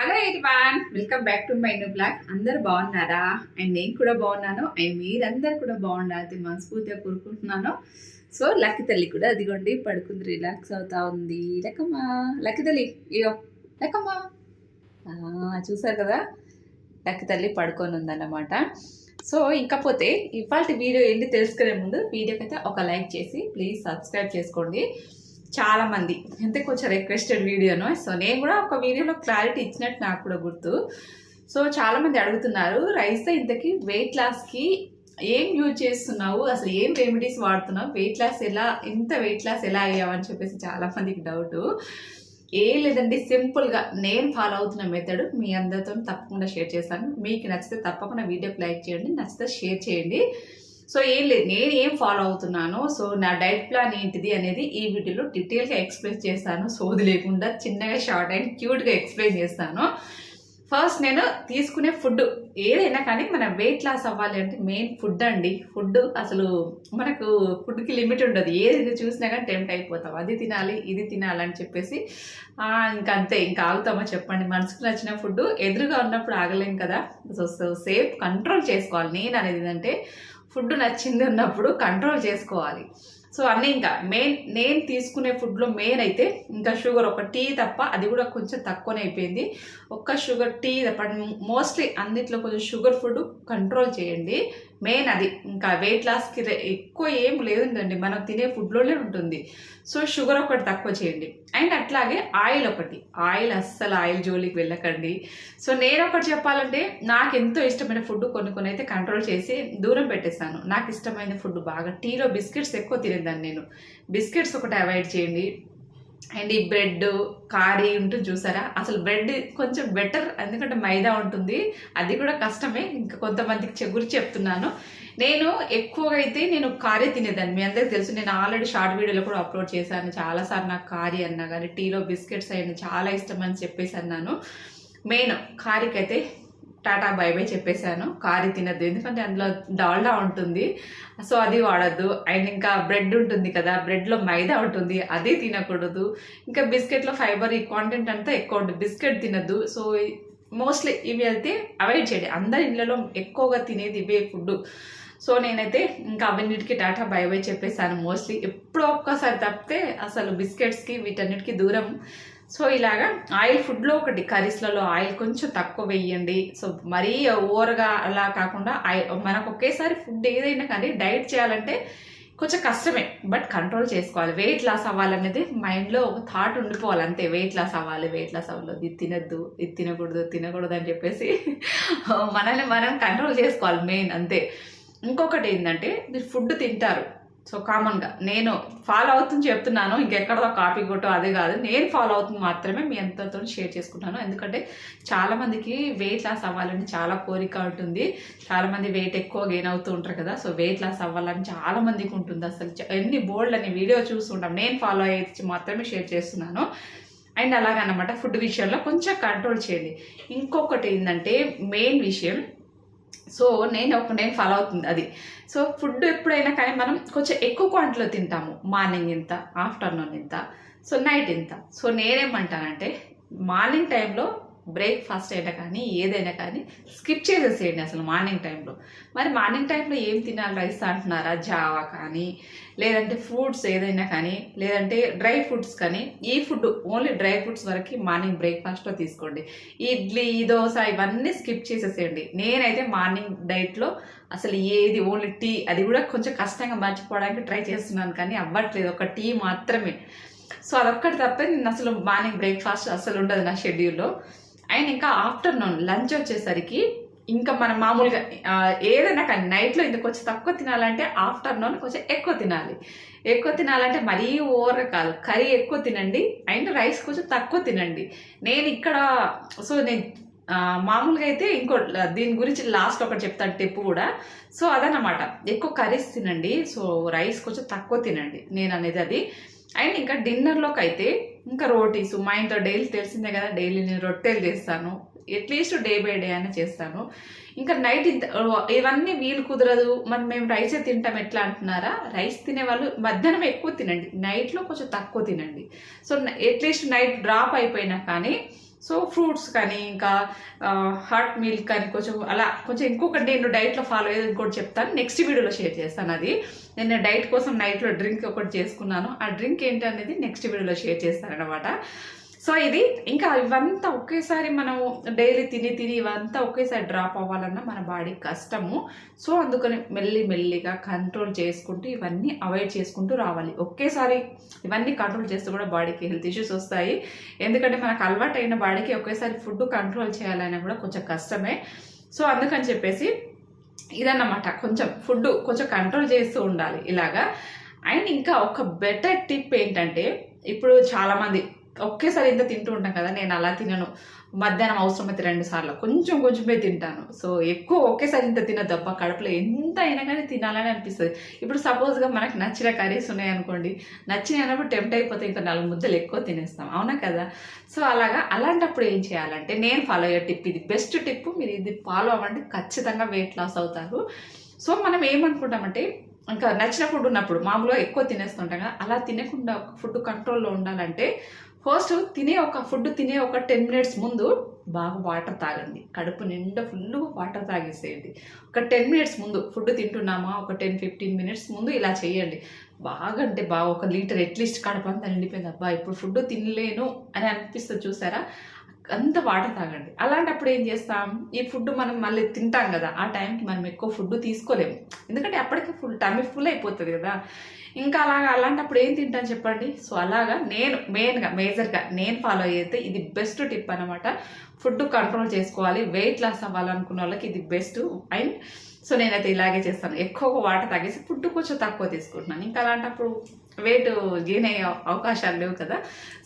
Hello eighty one welcome back to my new blog అందరు బాగున్నారా? And నేను కూడా బాగున్నాను. అండ్ మీరందరు కూడా బాగున్నారు మనస్ఫూర్తిగా కోరుకుంటున్నాను. సో లక్కి తల్లి కూడా అదిగోండి పడుకుంది రిలాక్స్ అవుతా ఉంది. లెక్కమ్మా లక్కి తల్లి ఇయో లెక్కమ్మా. చూసారు కదా? లక్కి తల్లి పడుకొని ఉందన్నమాట. సో ఇంకపోతే ఇవాళ వీడియో ఏంటి తెలుసుకునే ముందు వీడియోకి అయితే ఒక లైక్ చేసి ప్లీజ్ సబ్స్క్రైబ్ చేసుకోండి. చాలా మంది ఎంత కొంచెం రిక్వెస్టెడ్ వీడియోను. సో నేను కూడా ఒక వీడియోలో క్లారిటీ ఇచ్చినట్టు నాకు కూడా గుర్తు. సో చాలామంది అడుగుతున్నారు రైస్ ఇంతకి వెయిట్ లాస్కి ఏం యూజ్ చేస్తున్నావు? అసలు ఏం రెమెడీస్ వాడుతున్నావు? వెయిట్ లాస్ ఎలా ఎంత వెయిట్ లాస్ ఎలా అయ్యావని చెప్పేసి చాలామందికి డౌటు డౌట్ ఏం లేదండి సింపుల్గా నేను ఫాలో అవుతున్న మెథడ్ మీ అందరితో తప్పకుండా షేర్ చేస్తాను. మీకు నచ్చితే తప్పకుండా వీడియోకి లైక్ చేయండి నచ్చితే షేర్ చేయండి. సో ఏం లేదు నేను ఏం ఫాలో అవుతున్నాను సో నా డైట్ ప్లాన్ ఏంటిది అనేది ఈ వీడియోలో డీటెయిల్గా ఎక్స్ప్లెయిన్ చేస్తాను. సోది లేకుండా చిన్నగా షార్ట్ అండ్ క్యూట్గా ఎక్స్ప్లెయిన్ చేస్తాను. ఫస్ట్ నేను తీసుకునే ఫుడ్ ఏదైనా కానీ మన వెయిట్ లాస్ అవ్వాలి అంటే మెయిన్ ఫుడ్ అండి. ఫుడ్ అసలు మనకు ఫుడ్కి లిమిట్ ఉండదు. ఏది చూసినా కానీ టెంప్ట్ అయిపోతాం. అది తినాలి ఇది తినాలి అని చెప్పేసి ఇంకా అంతే ఇంకా ఆగుతామో చెప్పండి. మనసుకు నచ్చిన ఫుడ్ ఎదురుగా ఉన్నప్పుడు ఆగలేం కదా. సో సో సేఫ్ కంట్రోల్ చేసుకోవాలి. నేను అనేది ఏంటంటే ఫుడ్ నచ్చింది ఉన్నప్పుడు కంట్రోల్ చేసుకోవాలి. సో అన్నీ ఇంకా మెయిన్ నేను తీసుకునే ఫుడ్లో మెయిన్ అయితే ఇంకా షుగర్ ఒక టీ తప్ప అది కూడా కొంచెం తక్కువనే అయిపోయింది. ఒక్క షుగర్ టీ తప్ప మోస్ట్లీ అన్నిట్లో కొంచెం షుగర్ ఫుడ్ కంట్రోల్ చేయండి. మెయిన్ అది. ఇంకా వెయిట్ లాస్కి ఎక్కువ ఏం లేదండి. మనం తినే ఫుడ్లోనే ఉంటుంది. సో షుగర్ ఒకటి తక్కువ చేయండి. అండ్ అట్లాగే ఆయిల్ ఒకటి. ఆయిల్ అస్సలు ఆయిల్ జోలికి వెళ్ళకండి. సో నేను ఒకటి చెప్పాలంటే నాకు ఎంతో ఇష్టమైన ఫుడ్ కొన్ని కొన్ని అయితే కంట్రోల్ చేసి దూరం పెట్టేస్తాను. నాకు ఇష్టమైన ఫుడ్ బాగా. టీలో బిస్కెట్స్ ఎక్కువ తినేదాన్ని నేను. బిస్కెట్స్ ఒకటి అవాయిడ్ చేయండి. అండ్ ఈ బ్రెడ్ కారీ ఉంటుంది చూసారా? అసలు బ్రెడ్ కొంచెం బెటర్ ఎందుకంటే మైదా ఉంటుంది. అది కూడా కష్టమే. ఇంకా కొంతమందికి చెగురు చెప్తున్నాను. నేను ఎక్కువగా అయితే నేను కారీ తినేదాన్ని. మీ అందరికి తెలుసు నేను ఆల్రెడీ షార్ట్ వీడియోలో కూడా అప్లోడ్ చేశాను. చాలాసార్లు నాకు కారీ అన్నా కానీ టీలో బిస్కెట్స్ అయినా చాలా ఇష్టం అని చెప్పేసి అన్నాను. మెయిన్ కారీకి అయితే టాటా బై బై చెప్పేశాను. కారీ తినద్దు. ఎందుకంటే అందులో డాల్డా ఉంటుంది. సో అది వాడద్దు. అండ్ ఇంకా బ్రెడ్ ఉంటుంది కదా బ్రెడ్లో మైదా ఉంటుంది. అది తినకూడదు. ఇంకా బిస్కెట్లో ఫైబర్ ఈ కాంటెంట్ అంతా ఎక్కువ ఉంటుంది. బిస్కెట్ తినద్దు. సో మోస్ట్లీ ఇవి అయితే అవాయిడ్ చేయండి. అందరి ఇళ్ళలో ఎక్కువగా తినేది ఇవే ఫుడ్ సో నేనైతే ఇంకా అవన్నిటికీ టాటా బై బై చెప్పేసాను మోస్ట్లీ ఎప్పుడో ఒక్కసారి తప్పితే అసలు బిస్కెట్స్కి వీటన్నిటికీ దూరం. సో ఇలాగా ఆయిల్ ఫుడ్లో ఒకటి కర్రీస్లలో ఆయిల్ కొంచెం తక్కువ వేయండి. సో మరీ ఓవర్గా అలా కాకుండా ఆయిల్ మనకు ఒకేసారి ఫుడ్ ఏదైనా కానీ డైట్ చేయాలంటే కొంచెం కష్టమే. బట్ కంట్రోల్ చేసుకోవాలి. వెయిట్ లాస్ అవ్వాలనేది మైండ్లో ఒక థాట్ ఉండిపోవాలి. అంతే వెయిట్ లాస్ అవ్వాలి వెయిట్ లాస్ అవ్వాలి ఇది తినద్దు ఇది తినకూడదు తినకూడదు అని చెప్పేసి మనల్ని మనం కంట్రోల్ చేసుకోవాలి మెయిన్ అంతే. ఇంకొకటి ఏంటంటే మీరు ఫుడ్ తింటారు. సో కామన్గా. నేను ఫాలో అవుతుంది చెప్తున్నాను ఇంకెక్కడో కాపీ కొట్టో అదే కాదు. నేను ఫాలో అవుతుంది మాత్రమే మీ అంతతో షేర్ చేసుకుంటాను ఎందుకంటే చాలామందికి వెయిట్ లాస్ అవ్వాలని చాలా కోరిక ఉంటుంది. చాలామంది వెయిట్ ఎక్కువ గెయిన్ అవుతూ ఉంటారు కదా సో వెయిట్ లాస్ అవ్వాలని చాలామందికి ఉంటుంది. అసలు ఎన్ని బోల్డ్ అని వీడియో చూస్తుంటాం. నేను ఫాలో అయ్యి మాత్రమే షేర్ చేస్తున్నాను. అండ్ అలాగనమాట ఫుడ్ విషయంలో కొంచెం కంట్రోల్ చేయండి. ఇంకొకటి ఏంటంటే మెయిన్ విషయం సో నేను ఒక నేను ఫాలో అవుతుంది అది. సో ఫుడ్ ఎప్పుడైనా కానీ మనం కొంచెం ఎక్కువ క్వాంటిటీలో తింటాము. మార్నింగ్ ఇంత ఆఫ్టర్నూన్ ఇంత సో నైట్ ఇంత. సో నేనేమంటానంటే మార్నింగ్ టైంలో బ్రేక్ఫాస్ట్ అయినా కానీ ఏదైనా కానీ స్కిప్ చేసేసేయండి అసలు మార్నింగ్ టైంలో. మరి మార్నింగ్ టైంలో ఏం తినాలి? రైస్ అంటున్నారా? జావా కానీ లేదంటే ఫ్రూట్స్ ఏదైనా కానీ లేదంటే డ్రై ఫ్రూట్స్ కానీ ఈ ఫుడ్ ఓన్లీ డ్రై ఫ్రూట్స్ వరకు మార్నింగ్ బ్రేక్ఫాస్ట్లో తీసుకోండి. ఇడ్లీ దోశ ఇవన్నీ స్కిప్ చేసేసేయండి. నేనైతే మార్నింగ్ డైట్లో అసలు ఏది ఓన్లీ టీ అది కూడా కొంచెం కష్టంగా మర్చిపోవడానికి ట్రై చేస్తున్నాను కానీ అవ్వట్లేదు. ఒక టీ మాత్రమే. సో అదొక్కటి తప్పే. నేను అసలు మార్నింగ్ బ్రేక్ఫాస్ట్ అసలు ఉండదు నా షెడ్యూల్లో. అండ్ ఇంకా ఆఫ్టర్నూన్ లంచ్ వచ్చేసరికి ఇంకా మనం మామూలుగా ఏదైనా కానీ నైట్లో ఇంత కొంచెం తక్కువ తినాలంటే ఆఫ్టర్నూన్ కొంచెం ఎక్కువ తినాలి. ఎక్కువ తినాలంటే మరీ ఓవర్గా కాదు. కర్రీ ఎక్కువ తినండి అండ్ రైస్ కొంచెం తక్కువ తినండి. నేను ఇక్కడ సో నేను మామూలుగా అయితే ఇంకో దీని గురించి లాస్ట్ ఒకటి చెప్తాను టిప్ కూడా. సో అదనమాట ఎక్కువ కర్రీస్ తినండి సో రైస్ కొంచెం తక్కువ తినండి నేను అనేది అది. అండ్ ఇంకా డిన్నర్లోకి అయితే ఇంకా రోటీస్ మా ఇంట్లో డైలీ తెలిసిందే కదా డైలీ నేను రొట్టెలు చేస్తాను. అట్లీస్ట్ డే బై డే అయినా చేస్తాను. ఇంకా నైట్ ఇంత ఇవన్నీ వీలు కుదరదు. మరి మేము రైసే తింటాం ఎట్లా అంటున్నారా? రైస్ తినే వాళ్ళు మధ్యాహ్నం ఎక్కువ తినండి. నైట్లో కొంచెం తక్కువ తినండి. సో అట్లీస్ట్ నైట్ డ్రాప్ అయిపోయినా కానీ సో ఫ్రూట్స్ కానీ ఇంకా హాట్ మిల్క్ కానీ కొంచెం అలా కొంచెం ఇంకొకటి నేను డైట్లో ఫాలో అయ్యేది ఇంకోటి చెప్తాను. నెక్స్ట్ వీడియోలో షేర్ చేస్తాను అది. నేను డైట్ కోసం నైట్లో డ్రింక్ ఒకటి చేసుకున్నాను. ఆ డ్రింక్ ఏంటి అనేది నెక్స్ట్ వీడియోలో షేర్ చేస్తాను అనమాట సో ఇది ఇంకా ఇవంతా ఒకేసారి మనం డైలీ తిని తిని ఇవంతా ఒకేసారి డ్రాప్ అవ్వాలన్నా మన బాడీ కష్టము. సో అందుకని మెల్లి మెల్లిగా కంట్రోల్ చేసుకుంటూ ఇవన్నీ అవాయిడ్ చేసుకుంటూ రావాలి. ఒకేసారి ఇవన్నీ కంట్రోల్ చేస్తే కూడా బాడీకి హెల్త్ ఇష్యూస్ వస్తాయి. ఎందుకంటే మనకు అలవాటు అయిన బాడీకి ఒకేసారి ఫుడ్ కంట్రోల్ చేయాలన్నా కూడా కొంచెం కష్టమే. సో అందుకని చెప్పేసి ఇదన్నమాట. కొంచెం ఫుడ్ కొంచెం కంట్రోల్ చేస్తూ ఉండాలి ఇలాగా. అండ్ ఇంకా ఒక బెటర్ టిప్ ఏంటంటే ఇప్పుడు చాలామంది ఒకేసారి ఇంత తింటూ ఉంటాం కదా నేను అలా తినను. మధ్యాహ్నం అవసరమైతే రెండు సార్లు. కొంచెం కొంచెమే తింటాను. సో ఎక్కువ ఒకేసారి ఇంత తినదబ్బ కడుపులో ఎంత అయినా కానీ తినాలని అనిపిస్తుంది. ఇప్పుడు సపోజ్గా మనకు నచ్చిన కర్రీస్ ఉన్నాయనుకోండి నచ్చిన అయినప్పుడు టెంప్ట్ అయిపోతే ఇంకా నాలుగు ముద్దలు ఎక్కువ తినేస్తాం. అవునా కదా? సో అలాగా అలాంటప్పుడు ఏం చేయాలంటే నేను ఫాలో అయ్యే టిప్ ఇది. బెస్ట్ టిప్ మీరు ఇది ఫాలో అవ్వండి. ఖచ్చితంగా వెయిట్ లాస్ అవుతారు. సో మనం ఏమనుకుంటామంటే ఇంకా నచ్చిన ఫుడ్ ఉన్నప్పుడు మామూలుగా ఎక్కువ తినేస్తుంటాం కదా అలా తినకుండా ఫుడ్ కంట్రోల్లో ఉండాలంటే ఫస్ట్ తినే ఒక ఫుడ్ తినే ఒక టెన్ మినిట్స్ ముందు బాగా వాటర్ తాగండి. కడుపు నిండా ఫుల్ వాటర్ తాగేసేయండి. ఒక టెన్ మినిట్స్ ముందు ఫుడ్ తింటున్నామా? ఒక టెన్ ఫిఫ్టీన్ మినిట్స్ ముందు ఇలా చేయండి. బాగా అంటే బాగా ఒక లీటర్ అట్లీస్ట్ కడుపు అంతా నిండిపోయింది. అబ్బా ఇప్పుడు ఫుడ్ తినలేను అని అనిపిస్తుంది చూసారా? అంత వాటర్ తాగండి. అలాంటప్పుడు ఏం చేస్తాం? ఈ ఫుడ్ మనం మళ్ళీ తింటాం కదా ఆ టైంకి మనం ఎక్కువ ఫుడ్ తీసుకోలేము. ఎందుకంటే అప్పటికి ఫుల్ టమీ ఫుల్ అయిపోతుంది కదా. ఇంకా అలాగా అలాంటప్పుడు ఏం తింటాను చెప్పండి? సో అలాగా నేను మెయిన్గా మేజర్గా నేను ఫాలో అయితే ఇది బెస్ట్ టిప్ అనమాట ఫుడ్ కంట్రోల్ చేసుకోవాలి వెయిట్ లాస్ అవ్వాలనుకున్న వాళ్ళకి ఇది బెస్ట్. అండ్ సో నేనైతే ఇలాగే చేస్తాను. ఎక్కువగా వాటర్ తాగేసి ఫుడ్ కొంచెం తక్కువ తీసుకుంటున్నాను. ఇంకా అలాంటప్పుడు వెయిట్ గెయిన్ అయ్యే అవకాశాలు లేవు కదా.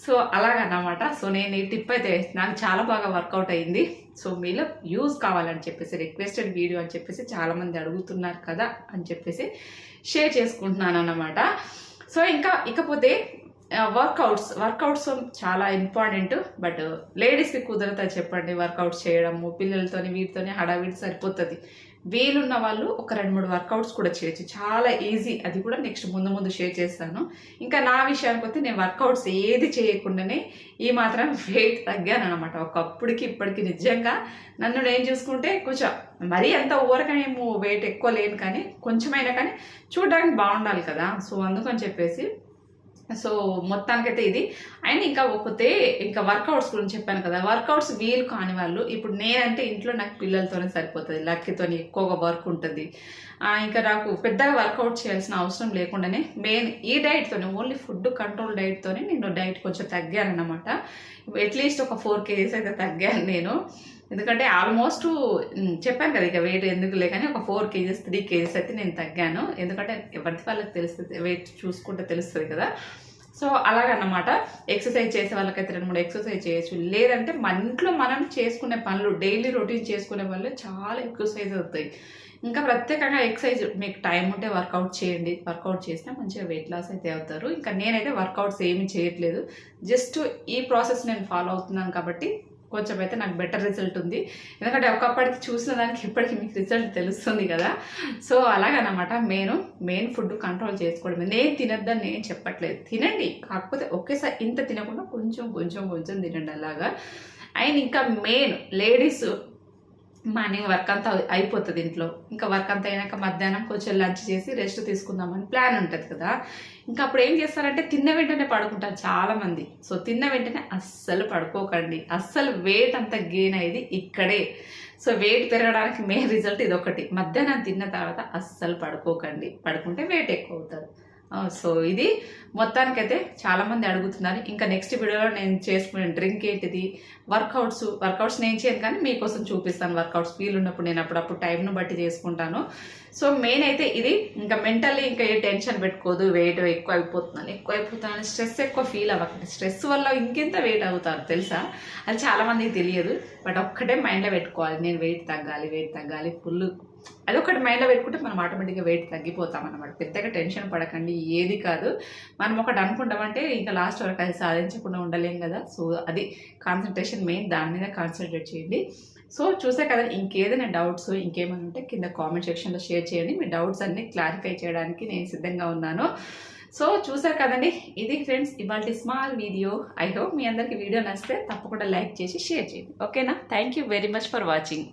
సో అలాగన్నమాట. సో నేను ఈ టిప్ అయితే నాకు చాలా బాగా వర్కౌట్ అయింది. సో మీలో యూజ్ కావాలని చెప్పేసి రిక్వెస్టెడ్ వీడియో అని చెప్పేసి చాలామంది అడుగుతున్నారు కదా అని చెప్పేసి షేర్ చేసుకుంటున్నాను అన్నమాట సో ఇంకా ఇకపోతే వర్కౌట్స్ వర్కౌట్స్ చాలా ఇంపార్టెంట్ బట్ లేడీస్కి కుదరతా చెప్పండి వర్కౌట్స్ చేయడము పిల్లలతోని వీటితోని హడావిడి సరిపోతుంది. వీలున్న వాళ్ళు ఒక రెండు మూడు వర్కౌట్స్ కూడా చేయొచ్చు. చాలా ఈజీ అది కూడా నెక్స్ట్ ముందు ముందు షేర్ చేస్తాను. ఇంకా నా విషయానికి వస్తే నేను వర్కౌట్స్ ఏది చేయకుండానే ఈ మాత్రం వెయిట్ తగ్గాను అనమాట ఒకప్పటికి ఇప్పటికి నిజంగా నన్ను నేను చూసుకుంటే కొంచెం మరీ అంత ఓవరగా ఏమో వెయిట్ ఎక్కువ లేను కానీ కొంచెమైనా కానీ చూడడానికి బాగుండాలి కదా. సో అందుకని చెప్పేసి సో మొత్తానికైతే ఇది. అండ్ ఇంకా ఒక్కతే ఇంకా వర్కౌట్స్ గురించి చెప్పాను కదా. వర్కౌట్స్ వీలు కాని వాళ్ళు ఇప్పుడు నేనంటే ఇంట్లో నాకు పిల్లలతోనే సరిపోతుంది. లక్కీతో ఎక్కువగా వర్క్ ఉంటుంది. ఇంకా నాకు పెద్దగా వర్కౌట్ చేయాల్సిన అవసరం లేకుండానే మెయిన్ ఈ డైట్తోనే ఓన్లీ ఫుడ్ కంట్రోల్ డైట్తోనే నేను డైట్ కొంచెం తగ్గాను అనమాట అట్లీస్ట్ ఒక ఫోర్ కేజీస్ అయితే తగ్గాను నేను. ఎందుకంటే ఆల్మోస్ట్ చెప్పాను కదా ఇక వెయిట్ ఎందుకు లేకని ఒక ఫోర్ కేజీస్ త్రీ కేజీస్ అయితే నేను తగ్గాను. ఎందుకంటే ఎవరికి వాళ్ళకి తెలుస్తుంది వెయిట్ చూసుకుంటే తెలుస్తుంది కదా. సో అలాగన్నమాట. ఎక్సర్సైజ్ చేసే వాళ్ళకైతే రెండు మూడు ఎక్సర్సైజ్ చేయొచ్చు. లేదంటే మన ఇంట్లో మనం చేసుకునే పనులు డైలీ రొటీన్ చేసుకునే వాళ్ళు చాలా ఎక్సర్సైజ్ అవుతాయి. ఇంకా ప్రత్యేకంగా ఎక్సర్సైజ్ మీకు టైం ఉంటే వర్కౌట్ చేయండి. వర్కౌట్ చేసినా మంచిగా వెయిట్ లాస్ అయితే అవుతారు. ఇంకా నేనైతే వర్కౌట్స్ ఏమీ చేయట్లేదు. జస్ట్ ఈ ప్రాసెస్ నేను ఫాలో అవుతున్నాను కాబట్టి కొంచెం అయితే నాకు బెటర్ రిజల్ట్ ఉంది. ఎందుకంటే ఒకప్పటికి చూసిన దానికి ఇప్పటికి మీకు రిజల్ట్ తెలుస్తుంది కదా. సో అలాగనమాట మెయిన్ మెయిన్ ఫుడ్ కంట్రోల్ చేసుకోవడం నేను తినద్దని నేను చెప్పట్లేదు. తినండి. కాకపోతే ఒకేసారి ఇంత తినకుండా కొంచెం కొంచెం కొంచెం తినండి అలాగా. అండ్ ఇంకా మెయిన్ లేడీస్ మార్నింగ్ వర్క్ అంతా అయిపోతుంది ఇంట్లో. ఇంకా వర్క్ అంతా అయినాక మధ్యాహ్నం కొంచెం లంచ్ చేసి రెస్ట్ తీసుకుందామని ప్లాన్ ఉంటుంది కదా. ఇంకా అప్పుడు ఏం చేస్తారంటే తిన్న వెంటనే పడుకుంటారు చాలా మంది సో తిన్న వెంటనే అస్సలు పడుకోకండి. అస్సలు వెయిట్ అంతా గెయిన్ అయ్యేది ఇక్కడే. సో వెయిట్ పెరగడానికి మెయిన్ రిజల్ట్ ఇది ఒకటి మధ్యాహ్నం తిన్న తర్వాత అస్సలు పడుకోకండి. పడుకుంటే వెయిట్ ఎక్కువ అవుతుంది సో ఇది మొత్తానికైతే చాలామంది అడుగుతున్నారు. ఇంకా నెక్స్ట్ వీడియోలో నేను చేసుకునే డ్రింక్ ఏంటిది వర్కౌట్స్ వర్కౌట్స్ నేను చేయను కానీ మీకోసం చూపిస్తాను వర్కౌట్స్ ఫీల్ ఉన్నప్పుడు నేను అప్పుడప్పుడు టైంను బట్టి చేసుకుంటాను. సో మెయిన్ అయితే ఇది. ఇంకా మెంటల్లీ ఇంకా ఏ టెన్షన్ పెట్టుకోదు వెయిట్ ఎక్కువ అయిపోతున్నాను ఎక్కువ అయిపోతున్నాను స్ట్రెస్ ఎక్కువ ఫీల్ అవ్వకండి. స్ట్రెస్ వల్ల ఇంకెంత వెయిట్ అవుతారు తెలుసా? అది చాలామందికి తెలియదు. బట్ ఒక్కటే మైండ్లో పెట్టుకోవాలి. నేను వెయిట్ తగ్గాలి వెయిట్ తగ్గాలి ఫుల్ అది ఒకటి మైండ్లో పెట్టుకుంటే మనం ఆటోమేటిక్గా వెయిట్ తగ్గిపోతాం అన్నమాట పెద్దగా టెన్షన్ పడకండి ఏది కాదు. మనం ఒకటి అనుకుంటామంటే ఇంకా లాస్ట్ వరకు అది సాధించకుండా ఉండలేం కదా. సో అది కాన్సన్ట్రేషన్ మెయిన్ దాని మీద కాన్సన్ట్రేట్ చేయండి. సో చూసే కదా ఇంకేదైనా డౌట్స్ ఇంకేమైనా ఉంటే కింద కామెంట్ సెక్షన్లో షేర్ చేయండి. మీ డౌట్స్ అన్ని క్లారిఫై చేయడానికి నేను సిద్ధంగా ఉన్నాను. సో చూసారు కదండి? ఇది ఫ్రెండ్స్ ఇవాళ స్మాల్ వీడియో ఐ హోప్ మీ అందరికి వీడియో నచ్చితే తప్పకుండా లైక్ చేసి షేర్ చేయండి. ఓకేనా thank you very much for watching